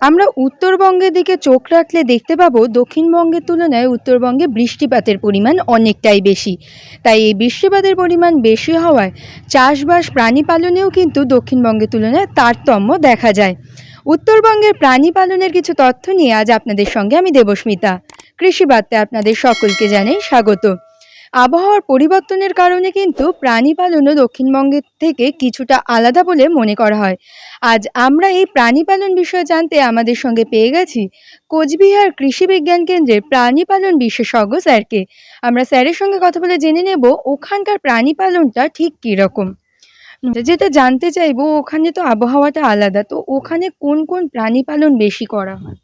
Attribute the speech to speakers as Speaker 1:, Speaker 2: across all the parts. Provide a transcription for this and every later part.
Speaker 1: আমরা উত্তরবঙ্গের দিকে চোখ রাখলে দেখতে পাবো, দক্ষিণবঙ্গের তুলনায় উত্তরবঙ্গে বৃষ্টিপাতের পরিমাণ অনেকটাই বেশি। তাই এই বৃষ্টিপাতের পরিমাণ বেশি হওয়ায় চাষবাস প্রাণী পালনেও কিন্তু দক্ষিণবঙ্গের তুলনায় তারতম্য দেখা যায়। উত্তরবঙ্গের প্রাণী পালনের কিছু তথ্য নিয়ে আজ আপনাদের সঙ্গে আমি দেবস্মিতা। কৃষি বার্তায় আপনাদের সকলকে জানাই স্বাগত। আবহাওয়ার পরিবর্তনের কারণে কিন্তু প্রাণী পালনও দক্ষিণবঙ্গের থেকে কিছুটা আলাদা বলে মনে করা হয়। আজ আমরা এই প্রাণী পালন বিষয়ে জানতে আমাদের সঙ্গে পেয়ে গেছি কোচবিহার কৃষি বিজ্ঞান কেন্দ্রের প্রাণী পালন বিশেষজ্ঞ স্যারকে। আমরা স্যারের সঙ্গে কথা বলে জেনে নেব ওখানকার প্রাণী পালনটা ঠিক কীরকম যেটা জানতে চাইব, ওখানে তো আবহাওয়াটা আলাদা, তো ওখানে কোন কোন প্রাণী পালন বেশি করা হয়?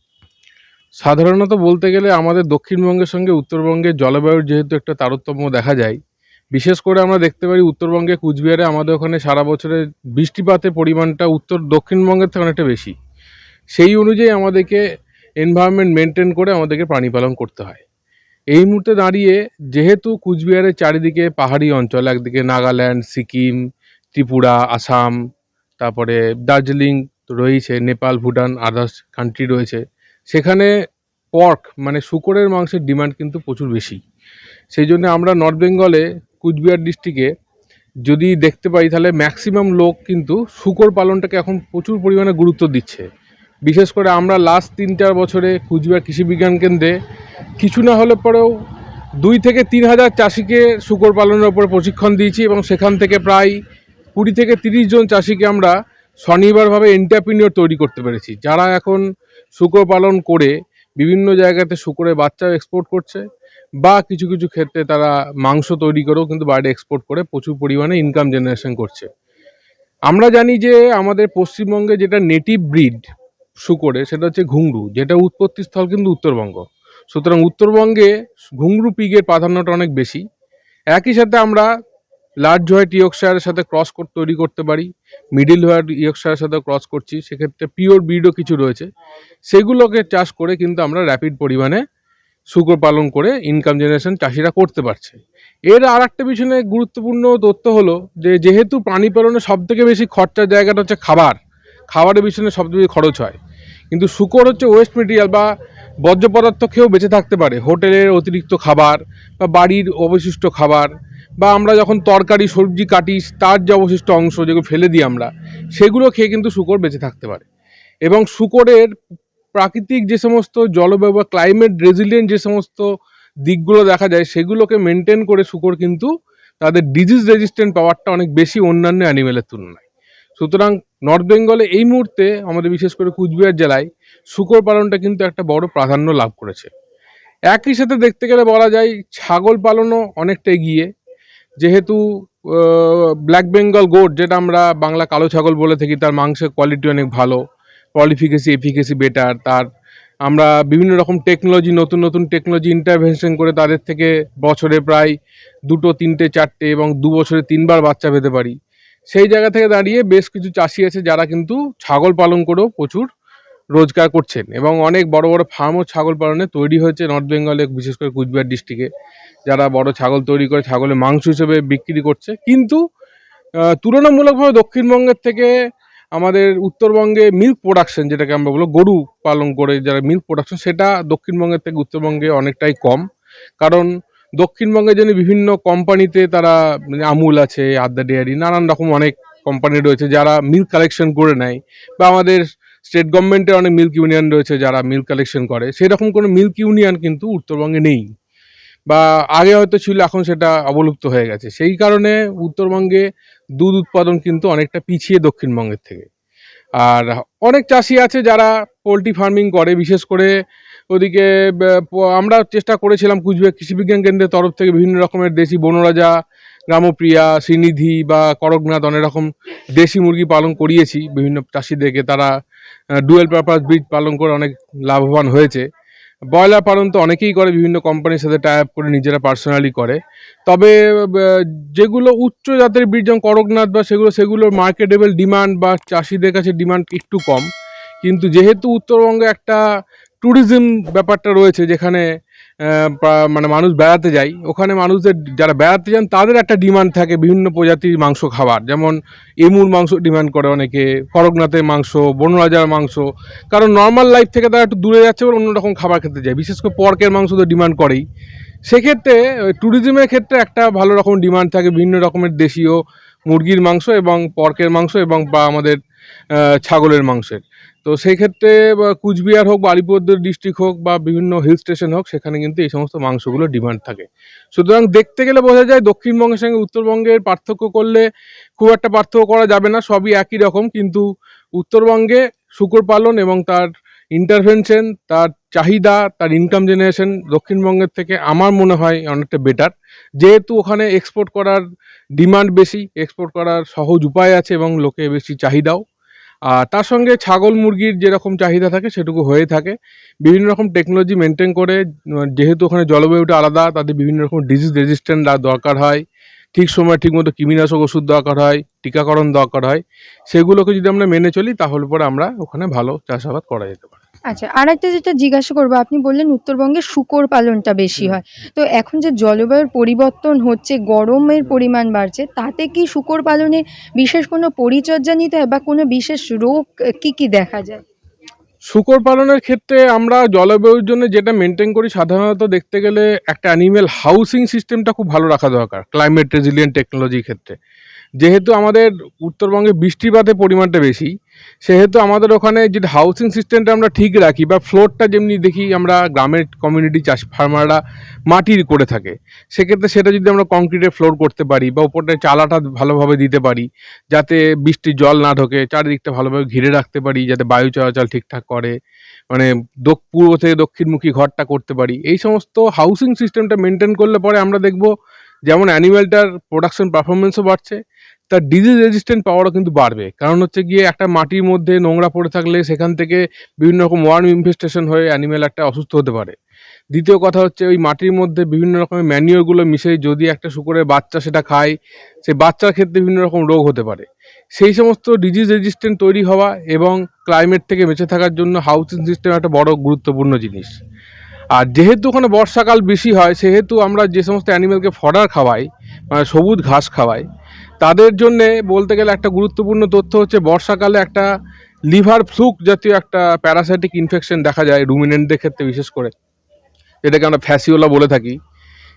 Speaker 2: সাধারণত বলতে গেলে আমাদের দক্ষিণবঙ্গের সঙ্গে উত্তরবঙ্গের জলবায়ুর যেহেতু একটা তারতম্য দেখা যায়, বিশেষ করে আমরা দেখতে পারি উত্তরবঙ্গে কুচবিহারে আমাদের ওখানে সারা বছরে বৃষ্টিপাতের পরিমাণটা উত্তর দক্ষিণবঙ্গের থেকে অনেকটা বেশি। সেই অনুযায়ী আমাদেরকে এনভায়রনমেন্ট মেনটেন করে আমাদেরকে প্রাণী পালন করতে হয়। এই মুহূর্তে দাঁড়িয়ে যেহেতু কুচবিহারের চারিদিকে পাহাড়ি অঞ্চল, একদিকে নাগাল্যান্ড, সিকিম, ত্রিপুরা, আসাম, তারপরে দার্জিলিং রয়েছে, নেপাল, ভুটান আদার্স কান্ট্রি রয়েছে সেখানে পর্ক মানে শূকরের মাংসের ডিমান্ড কিন্তু প্রচুর বেশি। সেই জন্য আমরা নর্থ বেঙ্গলে কুচবিহার ডিস্ট্রিক্টে যদি দেখতে পাই তাহলে ম্যাক্সিমাম লোক কিন্তু শূকর পালনটাকে এখন প্রচুর পরিমাণে গুরুত্ব দিচ্ছে। বিশেষ করে আমরা লাস্ট তিন চার বছরে কুচবিহার কৃষি বিজ্ঞান কেন্দ্রে কিছু না হলে পরেও দুই থেকে তিন হাজার চাষিকে শূকর পালনের উপরে প্রশিক্ষণ দিয়েছি এবং সেখান থেকে প্রায় কুড়ি থেকে তিরিশ জন চাষিকে আমরা স্বনির্ভরভাবে এন্টারপ্রিনিয়র তৈরি করতে পেরেছি। যারা এখন শূকর পালন করে বিভিন্ন জায়গাতে শুকরের বাচ্চাও এক্সপোর্ট করছে বা কিছু কিছু ক্ষেত্রে তারা মাংস তৈরি করেও কিন্তু বাইরে এক্সপোর্ট করে প্রচুর পরিমাণে ইনকাম জেনারেশন করছে। আমরা জানি যে আমাদের পশ্চিমবঙ্গে যেটা নেটিভ ব্রিড শুকরে সেটা হচ্ছে ঘুংরু যেটা উৎপত্তি স্থল কিন্তু উত্তরবঙ্গ। সুতরাং উত্তরবঙ্গে ঘুংরু পিগের প্রাধান্যটা অনেক বেশি। একই সাথে আমরা লার্জ হোয়াইট ইয়কশায়ারের সাথে ক্রস তৈরি করতে পারি মিডিল হোয়াইট ইয়কশায়ারের সাথে ক্রস করছি, সেক্ষেত্রে পিওর ব্রিডও কিছু রয়েছে। সেগুলোকে চাষ করে কিন্তু আমরা র্যাপিড পরিমাণে শুকর পালন করে ইনকাম জেনারেশন চাষিরা করতে পারছে। এর আর একটা পিছনে গুরুত্বপূর্ণ তথ্য হলো যে, যেহেতু প্রাণী সব থেকে বেশি খরচার জায়গাটা হচ্ছে খাবার, খাবারের পিছনে সবচেয়ে বেশি খরচ হয়। কিন্তু শুকর হচ্ছে ওয়েস্ট মেটেরিয়াল বা বর্জ্য পদার্থ খেয়েও বেঁচে থাকতে পারে। হোটেলের অতিরিক্ত খাবার বা বাড়ির অবশিষ্ট খাবার বা আমরা যখন তরকারি, সবজি কাটি, তার যে অবশিষ্ট অংশ যেগুলো ফেলে দিই আমরা, সেগুলো খেয়ে কিন্তু শুকর বেঁচে থাকতে পারে। এবং শুকরের প্রাকৃতিক যে সমস্ত জলবায়ু বা ক্লাইমেট রেজিলিয়েন্ট যে সমস্ত দিকগুলো দেখা যায়, সেগুলোকে মেনটেন করে শুকর কিন্তু তাদের ডিজিজ রেজিস্ট্যান্ট পাওয়ারটা অনেক বেশি অন্যান্য অ্যানিমেলের তুলনায়। সুতরাং নর্থ বেঙ্গলে এই মুহূর্তে আমাদের বিশেষ করে কুচবিহার জেলায় শুকর পালনটা কিন্তু একটা বড় প্রাধান্য লাভ করেছে। একই সাথে দেখতে গেলে বলা যায় ছাগল পালনও অনেকটা এগিয়ে। যেহেতু ব্ল্যাক বেঙ্গল গোট যেটা আমরা বাংলা কালো ছাগল বলে থাকি, তার মাংসের কোয়ালিটি অনেক ভালো কোয়ালিফিকেসি এফিকেসি বেটার তার আমরা বিভিন্ন রকম টেকনোলজি নতুন নতুন টেকনোলজি ইন্টারভেনশন করে তাদের থেকে বছরে প্রায় দুটো, তিনটে, চারটে এবং দু বছরে তিনবার বাচ্চা পেতে পারি। সেই জায়গা থেকে দাঁড়িয়ে বেশ কিছু চাষি আছে যারা কিন্তু ছাগল পালন করেও প্রচুর রোজগার করছেন এবং অনেক বড় বড় ফার্মও ছাগল পালনে তৈরি হয়েছে নর্থ বেঙ্গলে বিশেষ করে কুচবিহার ডিস্ট্রিক্টে যারা বড় ছাগল তৈরি করে ছাগলের মাংস হিসেবে বিক্রি করছে। কিন্তু তুলনামূলকভাবে দক্ষিণবঙ্গের থেকে আমাদের উত্তরবঙ্গে মিল্ক প্রোডাকশন যেটাকে আমরা বলব গরু পালন করে যারা মিল্ক প্রোডাকশন সেটা দক্ষিণবঙ্গের থেকে উত্তরবঙ্গে অনেকটাই কম। কারণ, দক্ষিণবঙ্গে যেন বিভিন্ন কোম্পানিতে তারা মানে আমুল আছে আদ্যা ডেয়ারি, নানান রকম অনেক কোম্পানি রয়েছে যারা মিল্ক কালেকশন করে নেয়। বা আমাদের স্টেট গভর্নমেন্টের অনেক মিল্ক ইউনিয়ন রয়েছে যারা মিল্ক কালেকশন করে। সেরকম কোনো মিল্ক ইউনিয়ন কিন্তু উত্তরবঙ্গে নেই। বা আগে হয়তো ছিল, এখন সেটা অবলুপ্ত হয়ে গেছে। সেই কারণে উত্তরবঙ্গে দুধ উৎপাদন কিন্তু অনেকটা পিছিয়ে দক্ষিণবঙ্গের থেকে। আর অনেক চাষি আছে যারা পোলট্রি ফার্মিং করে, বিশেষ করে ওদিকে আমরা চেষ্টা করেছিলাম কুচবিহার কৃষিবিজ্ঞান কেন্দ্রের তরফ থেকে বিভিন্ন রকমের দেশি বনরাজা, গ্রামপ্রিয়া, শ্রীনিধি বা করকনাথ অনেক রকম দেশি মুরগি পালন করিয়েছি। বিভিন্ন চাষিদেরকে তারা ডুয়েল পারপাস ব্রিজ পালন করে অনেক লাভবান হয়েছে। ব্রয়লার পালন তো অনেকেই করে, বিভিন্ন কোম্পানির সাথে টাই আপ করে, নিজেরা পার্সোনালি করে। তবে যেগুলো উচ্চ জাতের বীজ যেমন করকনাথ বা সেগুলো, সেগুলোর মার্কেটেবল ডিমান্ড বা চাষিদের কাছে ডিমান্ড একটু কম। কিন্তু যেহেতু উত্তরবঙ্গে একটা ট্যুরিজম ব্যাপারটা রয়েছে, যেখানে মানে মানুষ বেড়াতে যায়, ওখানে মানুষদের যারা বেড়াতে যান, তাদের একটা ডিমান্ড থাকে বিভিন্ন প্রজাতির মাংস খাবার। যেমন এমুর মাংস ডিমান্ড করে অনেকে করকনাথের মাংস, বনরাজার মাংস। কারণ নর্মাল লাইফ থেকে তারা একটু দূরে যাচ্ছে বলে অন্যরকম খাবার খেতে যায়। বিশেষ করে পর্কের মাংস তো ডিমান্ড করেই। সেক্ষেত্রে ট্যুরিজমের ক্ষেত্রে একটা ভালো রকম ডিমান্ড থাকে বিভিন্ন রকমের দেশীয় মুরগির মাংস এবং পর্কের মাংস এবং বা আমাদের ছাগলের মাংসের। তো সেই ক্ষেত্রে কুচবিহার হোক বা আলিপুরদুয়ার ডিস্ট্রিক্ট হোক বা বিভিন্ন হিল স্টেশন হোক, সেখানে কিন্তু এই সমস্ত মাংসগুলো ডিমান্ড থাকে। সুতরাং দেখতে গেলে বোঝা যায় দক্ষিণবঙ্গের সঙ্গে উত্তরবঙ্গের পার্থক্য করলে খুব একটা পার্থক্য করা যাবে না, সবই একই রকম। কিন্তু উত্তরবঙ্গে শুকর পালন এবং তার ইন্টারভেনশন তার চাহিদা, তার ইনকাম জেনারেশন দক্ষিণবঙ্গের থেকে আমার মনে হয় অনেকটা বেটার যেহেতু ওখানে এক্সপোর্ট করার ডিমান্ড বেশি এক্সপোর্ট করার সহজ উপায় আছে এবং লোকে বেশি চাহিদাও। আর তার সঙ্গে ছাগল মুরগির যেরকম চাহিদা থাকে সেটুকু হয়ে থাকে। বিভিন্ন রকম টেকনোলজি মেনটেন করে যেহেতু ওখানে জলবায়ুটা আলাদা, তাদের বিভিন্ন রকম ডিজিজ রেজিস্ট্যান্ট দরকার হয়। ঠিক সময় ঠিকমতো কৃমিনাশক ওষুধ দরকার হয়, টিকাকরণ দরকার হয়। সেগুলোকে যদি আমরা মেনে চলি, তাহলে পরে আমরা ওখানে ভালো চাষাবাদ করা যেতে পারে।
Speaker 1: আচ্ছা আর একটা যেটা জিজ্ঞাসা করব আপনি বললেন উত্তরবঙ্গে শুকর পালনটা বেশি হয়। তো এখন যে জলবায়ুর পরিবর্তন হচ্ছে গরমের পরিমাণ বাড়ছে তাতে কি শুকর পালনে বিশেষ কোনো পরিচর্যা নিতে হয় বা কোনো বিশেষ রোগ কি কি দেখা যায়?
Speaker 2: শুকর পালনের ক্ষেত্রে আমরা জলবায়ুর জন্য যেটা মেনটেন করি সাধারণত দেখতে গেলে একটা অ্যানিমেল হাউসিং সিস্টেমটা খুব ভালো রাখা দরকার ক্লাইমেট রেজিলিয়েন্ট টেকনোলজির ক্ষেত্রে। যেহেতু আমাদের উত্তরবঙ্গে বৃষ্টিপাতের পরিমাণটা বেশি, সেহেতু আমাদের ওখানে যেটা হাউসিং সিস্টেমটা আমরা ঠিক রাখি বা ফ্লোরটা যেমনি দেখি আমরা গ্রামের কমিউনিটি চাষ ফার্মাররা মাটির করে থাকে, সেক্ষেত্রে সেটা যদি আমরা কংক্রিটের ফ্লোর করতে পারি বা উপরটা চালাটা ভালোভাবে দিতে পারি, যাতে বৃষ্টির জল না ঢোকে, চারিদিকটা ভালোভাবে ঘিরে রাখতে পারি, যাতে বায়ু চলাচল ঠিকঠাক করে মানে পূর্ব থেকে দক্ষিণমুখী ঘরটা করতে পারি, এই সমস্ত হাউসিং সিস্টেমটা মেনটেন করলে পরে আমরা দেখব যেমন অ্যানিম্যালটার প্রোডাকশন পারফরমেন্সও বাড়ছে, তার ডিজিজ রেজিস্ট্যান্ট পাওয়ারও কিন্তু বাড়বে। কারণ হচ্ছে গিয়ে একটা মাটির মধ্যে নোংরা পড়ে থাকলে সেখান থেকে বিভিন্ন রকম ওয়ার্ম ইনফেস্টেশন হয়ে অ্যানিম্যাল একটা অসুস্থ হতে পারে। দ্বিতীয় কথা হচ্ছে ওই মাটির মধ্যে বিভিন্ন রকমের ম্যানিওরগুলো মিশে যদি একটা শুকরের বাচ্চা সেটা খায়, সে বাচ্চার ক্ষেত্রে বিভিন্ন রকম রোগ হতে পারে। সেই সমস্ত ডিজিজ রেজিস্ট্যান্ট তৈরি হওয়া এবং ক্লাইমেট থেকে বেঁচে থাকার জন্য হাউসিং সিস্টেম একটা বড় গুরুত্বপূর্ণ জিনিস। আর যেহেতু ওখানে বর্ষাকাল বেশি হয়, সেহেতু আমরা যে সমস্ত অ্যানিমেলকে ফডার খাওয়াই মানে সবুজ ঘাস খাওয়াই, তাদের জন্যে বলতে গেলে একটা গুরুত্বপূর্ণ তথ্য হচ্ছে বর্ষাকালে একটা লিভার ফ্লুক জাতীয় একটা প্যারাসাইটিক ইনফেকশন দেখা যায় রুমিনেন্টদের ক্ষেত্রে বিশেষ করে, যেটাকে আমরা ফ্যাসিওলা বলে থাকি।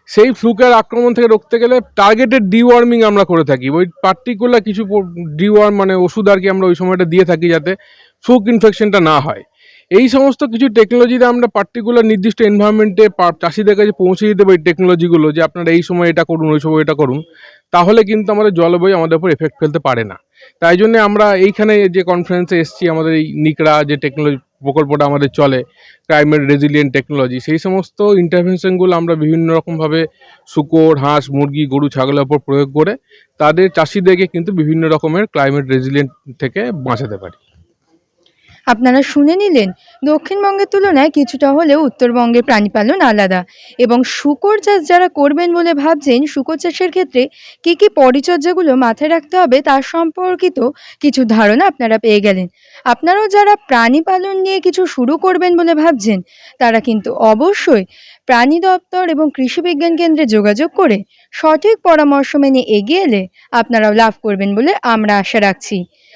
Speaker 2: সেই ফ্লুকের আক্রমণ থেকে রুখতে গেলে টার্গেটেড ডিওয়ার্মিং আমরা করে থাকি। ওই পার্টিকুলার কিছু ডিওয়ার্ম মানে ওষুধ আর কি আমরা ওই সময়টা দিয়ে থাকি যাতে ফ্লুক ইনফেকশনটা না হয়। এই সমস্ত কিছু টেকনোলজিতে আমরা পার্টিকুলার নির্দিষ্ট এনভায়রনমেন্টে চাষিদের কাছে পৌঁছে দিতে পারি টেকনোলজিগুলো যে আপনারা এই সময় এটা করুন, ওই সময় এটা করুন, তাহলে কিন্তু আমাদের জলবায়ু আমাদের উপর এফেক্ট ফেলতে পারে না। তাই জন্য আমরা এইখানে যে কনফারেন্সে এসেছি, আমাদের এই নিকড়া যে টেকনোলজি প্রকল্পটা আমাদের চলে ক্লাইমেট রেজিলিয়েন্ট টেকনোলজি সেই সমস্ত ইন্টারভেনশনগুলো আমরা বিভিন্ন রকমভাবে শুকর, হাঁস, মুরগি, গরু, ছাগলের উপর প্রয়োগ করে তাদের চাষিদেরকে কিন্তু বিভিন্ন রকমের ক্লাইমেট রেজিলিয়েন্ট থেকে বাঁচাতে পারি।
Speaker 1: আপনারা শুনে নিলেন, দক্ষিণবঙ্গের তুলনায় কিছুটা হলেও উত্তরবঙ্গের প্রাণীপালন আলাদা। এবং শুকর চাষ যারা করবেন বলে ভাবছেন, শুকর চাষের ক্ষেত্রে কী কী পরিচর্যাগুলো মাথায় রাখতে হবে তার সম্পর্কিত কিছু ধারণা আপনারা পেয়ে গেলেন। আপনারাও যারা প্রাণী পালন নিয়ে কিছু শুরু করবেন বলে ভাবছেন, তারা কিন্তু অবশ্যই প্রাণী দপ্তর এবং কৃষি বিজ্ঞান কেন্দ্রে যোগাযোগ করে সঠিক পরামর্শ মেনে এগিয়ে এলে আপনারাও লাভ করবেন বলে আমরা আশা রাখছি।